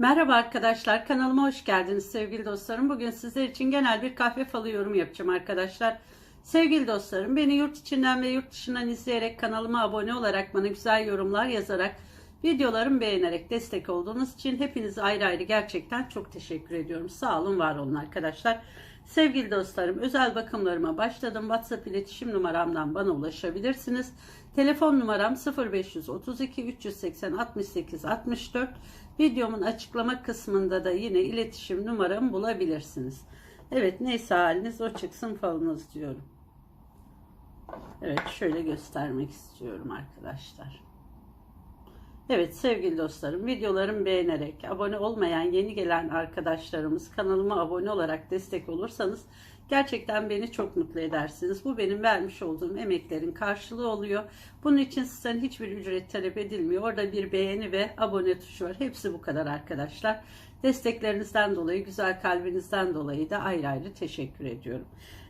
Merhaba arkadaşlar, kanalıma hoş geldiniz sevgili dostlarım. Bugün sizler için genel bir kahve falı yorum yapacağım arkadaşlar. Sevgili dostlarım, beni yurt içinden ve yurt dışından izleyerek kanalıma abone olarak bana güzel yorumlar yazarak videolarımı beğenerek destek olduğunuz için hepinize ayrı ayrı gerçekten çok teşekkür ediyorum. Sağ olun, var olun arkadaşlar. Sevgili dostlarım, özel bakımlarıma başladım. WhatsApp iletişim numaramdan bana ulaşabilirsiniz. Telefon numaram 0532 380 68 64. Videomun açıklama kısmında da yine iletişim numaramı bulabilirsiniz. Evet neyse haliniz o çıksın falınız diyorum. Evet şöyle göstermek istiyorum arkadaşlar. Evet sevgili dostlarım videolarımı beğenerek abone olmayan yeni gelen arkadaşlarımız kanalıma abone olarak destek olursanız gerçekten beni çok mutlu edersiniz. Bu benim vermiş olduğum emeklerin karşılığı oluyor. Bunun için sizden hiçbir ücret talep edilmiyor. Orada bir beğeni ve abone tuşu var. Hepsi bu kadar arkadaşlar. Desteklerinizden dolayı, güzel kalbinizden dolayı da ayrı ayrı teşekkür ediyorum.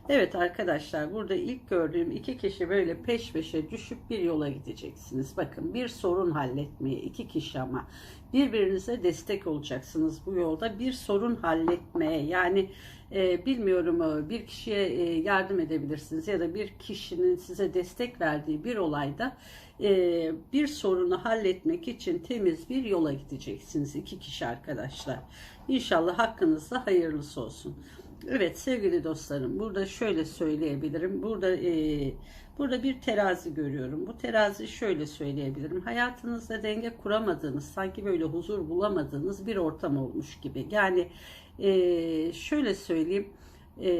Evet arkadaşlar burada ilk gördüğüm iki kişi böyle peş peşe düşüp bir yola gideceksiniz. Bakın bir sorun halletmeye iki kişi ama birbirinize destek olacaksınız bu yolda. Bir sorun halletmeye yani e, bilmiyorum bir kişiye e, yardım edebilirsiniz ya da bir kişinin size destek verdiği bir olayda e, bir sorunu halletmek için temiz bir yola gideceksiniz iki kişi arkadaşlar. İnşallah hakkınızda hayırlısı olsun. Evet sevgili dostlarım burada şöyle söyleyebilirim. Burada e, burada bir terazi görüyorum. Bu terazi şöyle söyleyebilirim. Hayatınızda denge kuramadığınız, sanki böyle huzur bulamadığınız bir ortam olmuş gibi. Yani e, şöyle söyleyeyim. E,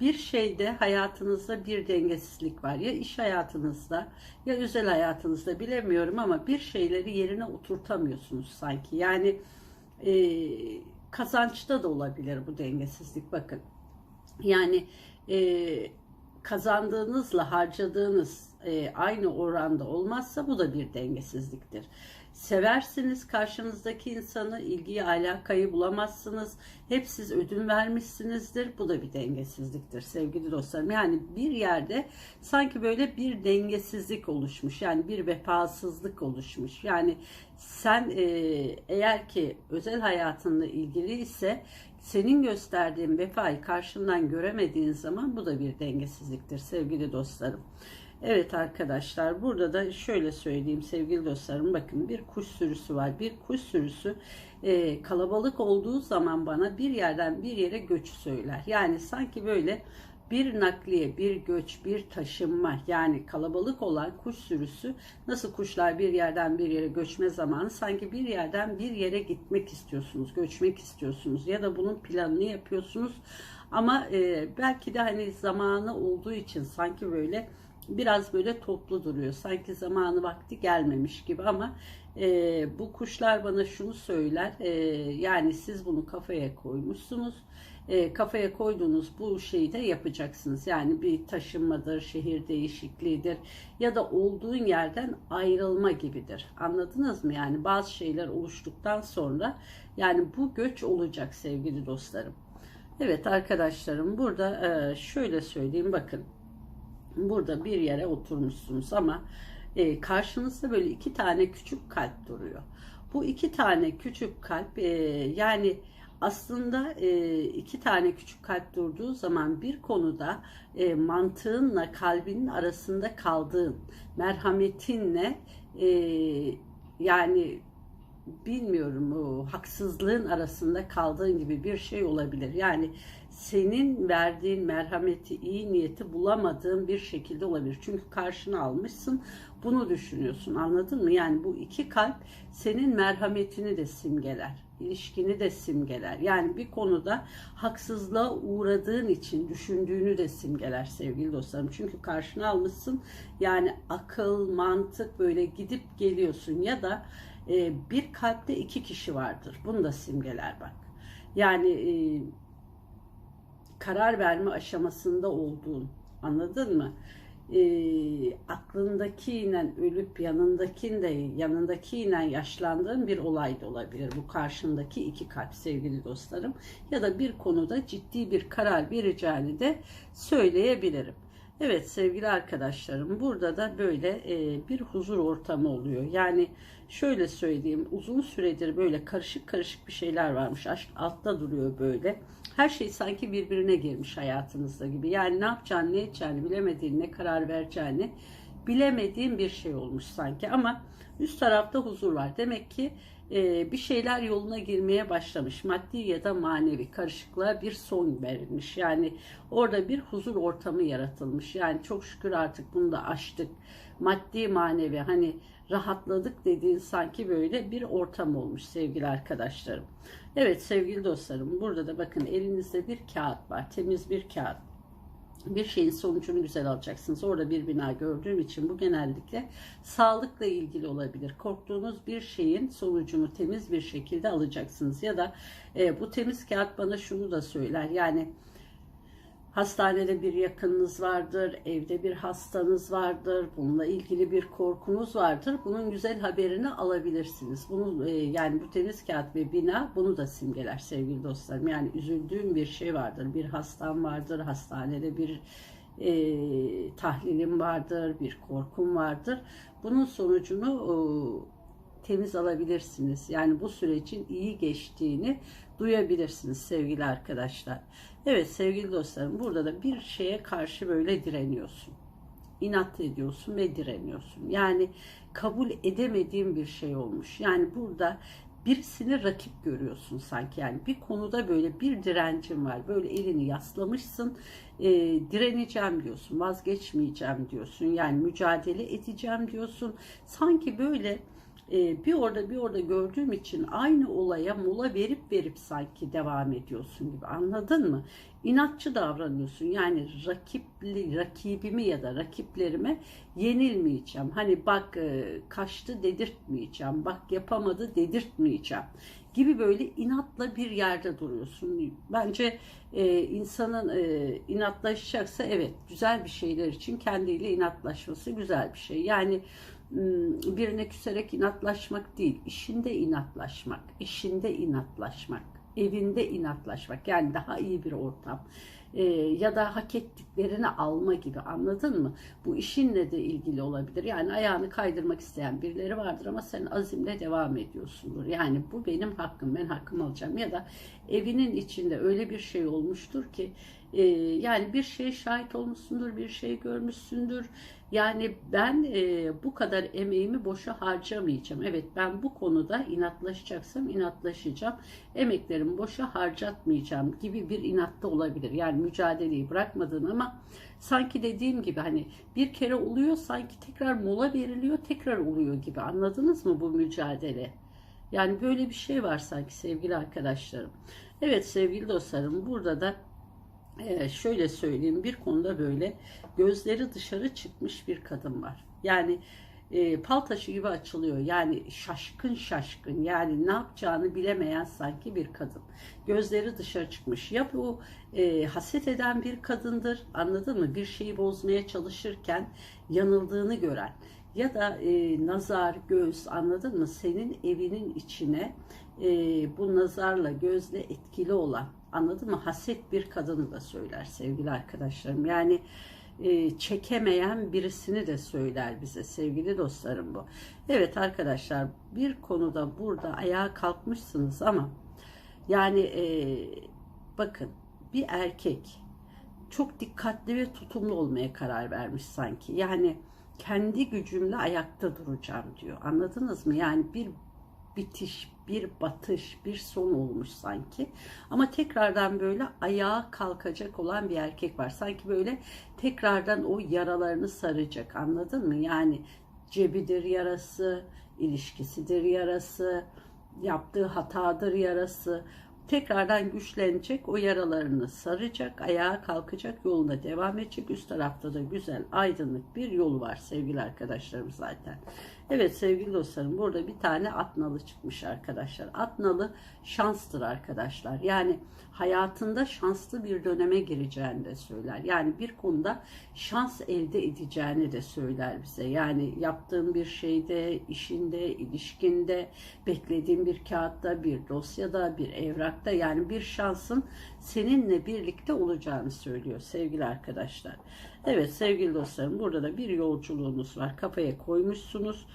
bir şeyde hayatınızda bir dengesizlik var. Ya iş hayatınızda ya özel hayatınızda bilemiyorum ama bir şeyleri yerine oturtamıyorsunuz sanki. Yani eee kazançta da olabilir bu dengesizlik bakın. Yani e, kazandığınızla harcadığınız e, aynı oranda olmazsa bu da bir dengesizliktir. Seversiniz karşınızdaki insanı, ilgiyi, alakayı bulamazsınız. Hep siz ödün vermişsinizdir. Bu da bir dengesizliktir sevgili dostlarım. Yani bir yerde sanki böyle bir dengesizlik oluşmuş. Yani bir vefasızlık oluşmuş. Yani sen e, eğer ki özel hayatınla ilgili ise senin gösterdiğin vefayı karşından göremediğin zaman bu da bir dengesizliktir sevgili dostlarım. Evet arkadaşlar burada da şöyle söyleyeyim sevgili dostlarım bakın bir kuş sürüsü var. Bir kuş sürüsü e, kalabalık olduğu zaman bana bir yerden bir yere göç söyler. Yani sanki böyle bir nakliye, bir göç, bir taşınma yani kalabalık olan kuş sürüsü nasıl kuşlar bir yerden bir yere göçme zamanı sanki bir yerden bir yere gitmek istiyorsunuz, göçmek istiyorsunuz ya da bunun planını yapıyorsunuz ama e, belki de hani zamanı olduğu için sanki böyle biraz böyle toplu duruyor. Sanki zamanı vakti gelmemiş gibi ama e, bu kuşlar bana şunu söyler. E, yani siz bunu kafaya koymuşsunuz. E, kafaya koyduğunuz bu şeyi de yapacaksınız. Yani bir taşınmadır, şehir değişikliğidir ya da olduğun yerden ayrılma gibidir. Anladınız mı? Yani bazı şeyler oluştuktan sonra yani bu göç olacak sevgili dostlarım. Evet arkadaşlarım burada e, şöyle söyleyeyim bakın burada bir yere oturmuşsunuz ama e, karşınızda böyle iki tane küçük kalp duruyor. Bu iki tane küçük kalp e, yani aslında e, iki tane küçük kalp durduğu zaman bir konuda e, mantığınla kalbinin arasında kaldığın merhametinle e, yani bilmiyorum o haksızlığın arasında kaldığın gibi bir şey olabilir. Yani senin verdiğin merhameti, iyi niyeti bulamadığın bir şekilde olabilir. Çünkü karşına almışsın, bunu düşünüyorsun. Anladın mı? Yani bu iki kalp senin merhametini de simgeler, ilişkini de simgeler. Yani bir konuda haksızlığa uğradığın için düşündüğünü de simgeler sevgili dostlarım. Çünkü karşına almışsın. Yani akıl, mantık böyle gidip geliyorsun ya da e, bir kalpte iki kişi vardır. Bunu da simgeler bak. Yani e, karar verme aşamasında olduğun anladın mı? E, aklındakiyle ölüp yanındakinde yanındakiyle yaşlandığın bir olay da olabilir. Bu karşındaki iki kalp sevgili dostlarım. Ya da bir konuda ciddi bir karar vereceğini de söyleyebilirim. Evet sevgili arkadaşlarım burada da böyle e, bir huzur ortamı oluyor. Yani şöyle söyleyeyim uzun süredir böyle karışık karışık bir şeyler varmış. Aşk altta duruyor böyle. Her şey sanki birbirine girmiş hayatınızda gibi. Yani ne yapacağını ne edeceğini bilemediğin ne karar vereceğini bilemediğin bir şey olmuş sanki. Ama üst tarafta huzur var. Demek ki e, bir şeyler yoluna girmeye başlamış. Maddi ya da manevi karışıklığa bir son verilmiş. Yani orada bir huzur ortamı yaratılmış. Yani çok şükür artık bunu da aştık. Maddi manevi hani rahatladık dediğin sanki böyle bir ortam olmuş sevgili arkadaşlarım. Evet sevgili dostlarım burada da bakın elinizde bir kağıt var. Temiz bir kağıt bir şeyin sonucunu güzel alacaksınız. Orada bir bina gördüğüm için bu genellikle sağlıkla ilgili olabilir. Korktuğunuz bir şeyin sonucunu temiz bir şekilde alacaksınız. Ya da e, bu temiz kağıt bana şunu da söyler. Yani Hastanede bir yakınınız vardır, evde bir hastanız vardır, bununla ilgili bir korkunuz vardır. Bunun güzel haberini alabilirsiniz. Bunu e, yani bu temiz kağıt ve bina bunu da simgeler sevgili dostlarım. Yani üzüldüğüm bir şey vardır, bir hastam vardır, hastanede bir e, tahlilim vardır, bir korkum vardır. Bunun sonucunu e, temiz alabilirsiniz. Yani bu sürecin iyi geçtiğini duyabilirsiniz sevgili arkadaşlar. Evet sevgili dostlarım burada da bir şeye karşı böyle direniyorsun. İnat ediyorsun ve direniyorsun. Yani kabul edemediğin bir şey olmuş. Yani burada birisini rakip görüyorsun sanki yani bir konuda böyle bir direncin var böyle elini yaslamışsın e, direneceğim diyorsun vazgeçmeyeceğim diyorsun yani mücadele edeceğim diyorsun sanki böyle e, bir orada bir orada gördüğüm için aynı olaya mola verip verip sanki devam ediyorsun gibi anladın mı? İnatçı davranıyorsun yani rakipli rakibimi ya da rakiplerime yenilmeyeceğim. Hani bak e, kaçtı dedirtmeyeceğim, bak yapamadı dedirtmeyeceğim gibi böyle inatla bir yerde duruyorsun. Bence e, insanın e, inatlaşacaksa evet güzel bir şeyler için kendiyle inatlaşması güzel bir şey. Yani birine küserek inatlaşmak değil, işinde inatlaşmak, işinde inatlaşmak, evinde inatlaşmak yani daha iyi bir ortam ee, ya da hak ettiklerini alma gibi anladın mı? Bu işinle de ilgili olabilir. Yani ayağını kaydırmak isteyen birileri vardır ama sen azimle devam ediyorsundur. Yani bu benim hakkım, ben hakkımı alacağım ya da evinin içinde öyle bir şey olmuştur ki e, yani bir şeye şahit olmuşsundur, bir şey görmüşsündür yani ben e, bu kadar emeğimi boşa harcamayacağım. Evet ben bu konuda inatlaşacaksam inatlaşacağım. Emeklerimi boşa harcatmayacağım gibi bir inatta olabilir. Yani mücadeleyi bırakmadın ama sanki dediğim gibi hani bir kere oluyor sanki tekrar mola veriliyor tekrar oluyor gibi anladınız mı bu mücadele? Yani böyle bir şey var sanki sevgili arkadaşlarım. Evet sevgili dostlarım burada da Evet, şöyle söyleyeyim bir konuda böyle gözleri dışarı çıkmış bir kadın var. Yani e, pal taşı gibi açılıyor. Yani şaşkın şaşkın yani ne yapacağını bilemeyen sanki bir kadın. Gözleri dışarı çıkmış. Ya bu e, haset eden bir kadındır anladın mı? Bir şeyi bozmaya çalışırken yanıldığını gören ya da e, nazar, göz anladın mı? Senin evinin içine e, bu nazarla, gözle etkili olan anladın mı? Haset bir kadını da söyler sevgili arkadaşlarım. Yani e, çekemeyen birisini de söyler bize sevgili dostlarım bu. Evet arkadaşlar bir konuda burada ayağa kalkmışsınız ama yani e, bakın bir erkek çok dikkatli ve tutumlu olmaya karar vermiş sanki. Yani kendi gücümle ayakta duracağım diyor. Anladınız mı? Yani bir bitiş, bir batış, bir son olmuş sanki. Ama tekrardan böyle ayağa kalkacak olan bir erkek var. Sanki böyle tekrardan o yaralarını saracak. Anladın mı? Yani cebidir yarası, ilişkisidir yarası, yaptığı hatadır yarası tekrardan güçlenecek, o yaralarını saracak, ayağa kalkacak, yoluna devam edecek. Üst tarafta da güzel, aydınlık bir yolu var sevgili arkadaşlarım zaten. Evet sevgili dostlarım burada bir tane atnalı çıkmış arkadaşlar. Atnalı şanstır arkadaşlar. Yani hayatında şanslı bir döneme gireceğini de söyler. Yani bir konuda şans elde edeceğini de söyler bize. Yani yaptığın bir şeyde, işinde, ilişkinde, beklediğin bir kağıtta, bir dosyada, bir evrakta yani bir şansın seninle birlikte olacağını söylüyor sevgili arkadaşlar. Evet sevgili dostlarım burada da bir yolculuğunuz var. Kafaya koymuşsunuz.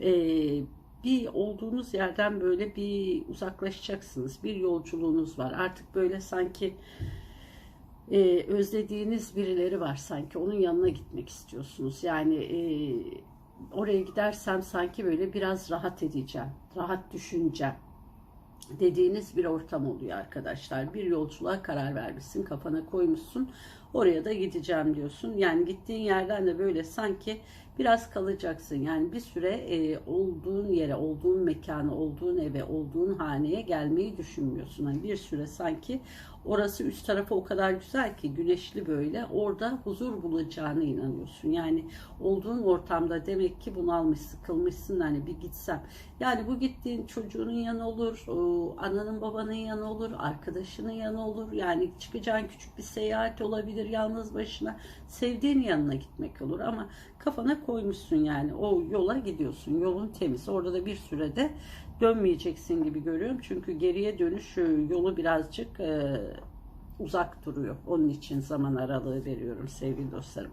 Ee, bir olduğunuz yerden böyle bir uzaklaşacaksınız. Bir yolculuğunuz var. Artık böyle sanki e, özlediğiniz birileri var sanki. Onun yanına gitmek istiyorsunuz. Yani e, oraya gidersem sanki böyle biraz rahat edeceğim. Rahat düşüneceğim dediğiniz bir ortam oluyor arkadaşlar. Bir yolculuğa karar vermişsin, kafana koymuşsun. Oraya da gideceğim diyorsun. Yani gittiğin yerden de böyle sanki biraz kalacaksın. Yani bir süre e, olduğun yere, olduğun mekana, olduğun eve, olduğun haneye gelmeyi düşünmüyorsun. Hani bir süre sanki orası üst tarafı o kadar güzel ki güneşli böyle orada huzur bulacağına inanıyorsun. Yani olduğun ortamda demek ki bunalmış, sıkılmışsın hani bir gitsem. Yani bu gittiğin çocuğunun yanı olur, ananın babanın yanı olur, arkadaşının yanı olur. Yani çıkacağın küçük bir seyahat olabilir yalnız başına. Sevdiğin yanına gitmek olur ama kafana koymuşsun yani o yola gidiyorsun. Yolun temiz. Orada da bir sürede dönmeyeceksin gibi görüyorum. Çünkü geriye dönüş e, yolu birazcık e, uzak duruyor. Onun için zaman aralığı veriyorum sevgili dostlarım.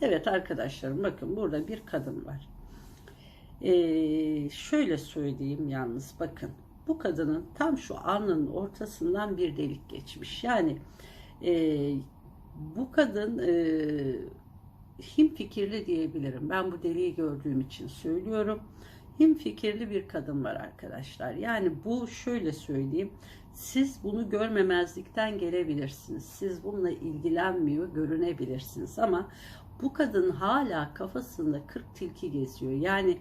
Evet arkadaşlarım bakın burada bir kadın var. Ee, şöyle söyleyeyim yalnız bakın. Bu kadının tam şu alnının ortasından bir delik geçmiş. Yani e, bu kadın e, him fikirli diyebilirim. Ben bu deliği gördüğüm için söylüyorum. Him fikirli bir kadın var arkadaşlar. Yani bu şöyle söyleyeyim. Siz bunu görmemezlikten gelebilirsiniz. Siz bununla ilgilenmiyor görünebilirsiniz ama bu kadın hala kafasında 40 tilki geziyor. Yani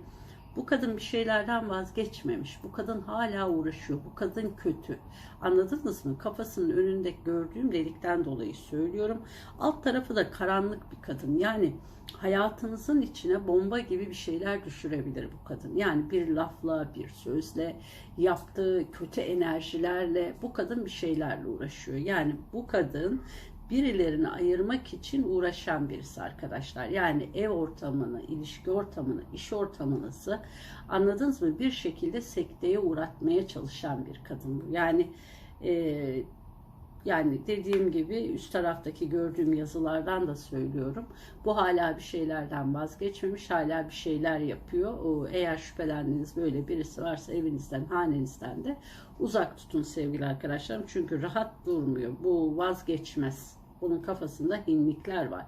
bu kadın bir şeylerden vazgeçmemiş. Bu kadın hala uğraşıyor. Bu kadın kötü. Anladınız mı? Kafasının önünde gördüğüm delikten dolayı söylüyorum. Alt tarafı da karanlık bir kadın. Yani hayatınızın içine bomba gibi bir şeyler düşürebilir bu kadın. Yani bir lafla, bir sözle, yaptığı kötü enerjilerle bu kadın bir şeylerle uğraşıyor. Yani bu kadın birilerini ayırmak için uğraşan birisi arkadaşlar. Yani ev ortamını, ilişki ortamını, iş ortamınızı anladınız mı? Bir şekilde sekteye uğratmaya çalışan bir kadın bu. Yani e, yani dediğim gibi üst taraftaki gördüğüm yazılardan da söylüyorum. Bu hala bir şeylerden vazgeçmemiş, hala bir şeyler yapıyor. Eğer şüphelendiğiniz böyle birisi varsa evinizden, hanenizden de uzak tutun sevgili arkadaşlarım. Çünkü rahat durmuyor. Bu vazgeçmez. Bunun kafasında hinlikler var.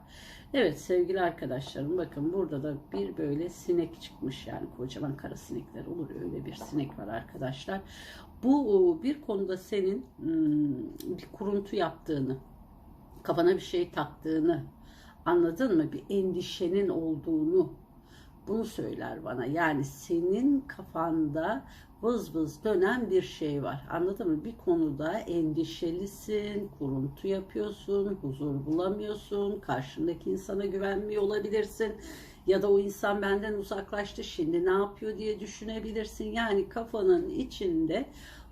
Evet sevgili arkadaşlarım bakın burada da bir böyle sinek çıkmış yani kocaman kara sinekler olur öyle bir sinek var arkadaşlar. Bu bir konuda senin hmm, bir kuruntu yaptığını, kafana bir şey taktığını anladın mı? Bir endişenin olduğunu bunu söyler bana. Yani senin kafanda vız vız dönen bir şey var. Anladın mı? Bir konuda endişelisin, kuruntu yapıyorsun, huzur bulamıyorsun, karşındaki insana güvenmiyor olabilirsin. Ya da o insan benden uzaklaştı, şimdi ne yapıyor diye düşünebilirsin. Yani kafanın içinde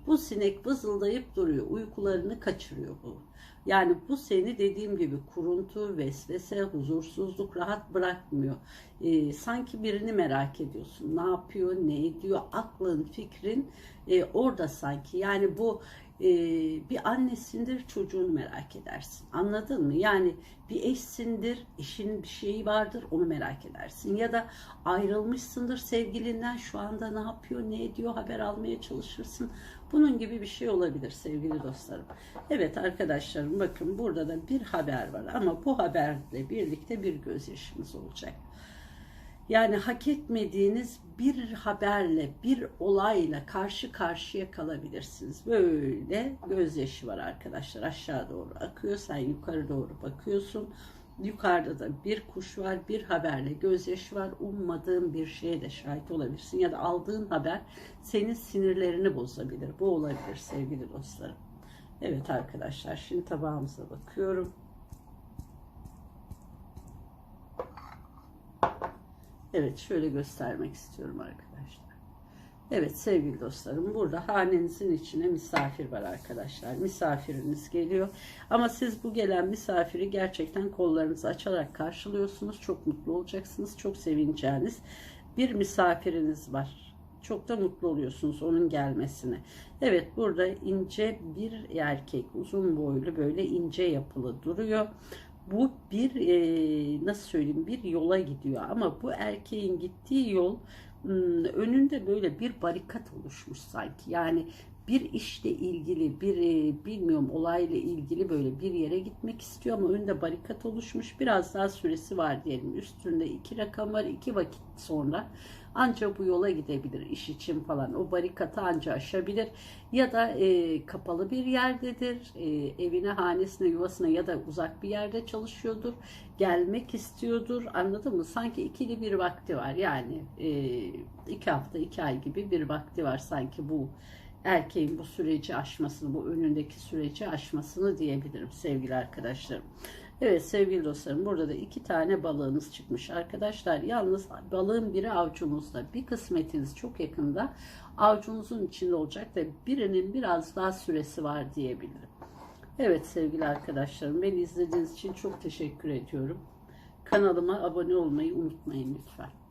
bu sinek vızıldayıp duruyor. Uykularını kaçırıyor bu. Yani bu seni dediğim gibi kuruntu, vesvese, huzursuzluk rahat bırakmıyor. Ee, sanki birini merak ediyorsun. Ne yapıyor, ne ediyor? Aklın, fikrin e, orada sanki. Yani bu e, bir annesindir çocuğunu merak edersin. Anladın mı? Yani bir eşsindir, eşinin bir şeyi vardır onu merak edersin. Ya da ayrılmışsındır sevgilinden şu anda ne yapıyor, ne ediyor haber almaya çalışırsın. Bunun gibi bir şey olabilir sevgili dostlarım. Evet arkadaşlarım bakın burada da bir haber var ama bu haberle birlikte bir gözyaşımız olacak. Yani hak etmediğiniz bir haberle, bir olayla karşı karşıya kalabilirsiniz. Böyle gözyaşı var arkadaşlar. Aşağı doğru akıyor. Sen yukarı doğru bakıyorsun. Yukarıda da bir kuş var, bir haberle gözyaşı var. Ummadığın bir şeye de şahit olabilirsin. Ya da aldığın haber senin sinirlerini bozabilir. Bu olabilir sevgili dostlarım. Evet arkadaşlar şimdi tabağımıza bakıyorum. Evet şöyle göstermek istiyorum arkadaşlar. Evet sevgili dostlarım burada hanenizin içine misafir var arkadaşlar. Misafiriniz geliyor. Ama siz bu gelen misafiri gerçekten kollarınızı açarak karşılıyorsunuz. Çok mutlu olacaksınız. Çok sevineceğiniz bir misafiriniz var. Çok da mutlu oluyorsunuz onun gelmesine. Evet burada ince bir erkek uzun boylu böyle ince yapılı duruyor. bu bir e, nasıl söyleyeyim bir yola gidiyor ama bu erkeğin gittiği yol önünde böyle bir barikat oluşmuş sanki. Yani bir işle ilgili bir e, bilmiyorum olayla ilgili böyle bir yere gitmek istiyor ama önünde barikat oluşmuş. Biraz daha süresi var diyelim. Üstünde iki rakam var iki vakit sonra ancak bu yola gidebilir iş için falan. O barikatı anca aşabilir. Ya da e, kapalı bir yerdedir. E, evine hanesine yuvasına ya da uzak bir yerde çalışıyordur. Gelmek istiyordur. Anladın mı? Sanki ikili bir vakti var. Yani e, iki hafta iki ay gibi bir vakti var sanki bu erkeğin bu süreci aşmasını, bu önündeki süreci aşmasını diyebilirim sevgili arkadaşlarım. Evet sevgili dostlarım burada da iki tane balığınız çıkmış arkadaşlar. Yalnız balığın biri avcunuzda bir kısmetiniz çok yakında avcunuzun içinde olacak ve birinin biraz daha süresi var diyebilirim. Evet sevgili arkadaşlarım beni izlediğiniz için çok teşekkür ediyorum. Kanalıma abone olmayı unutmayın lütfen.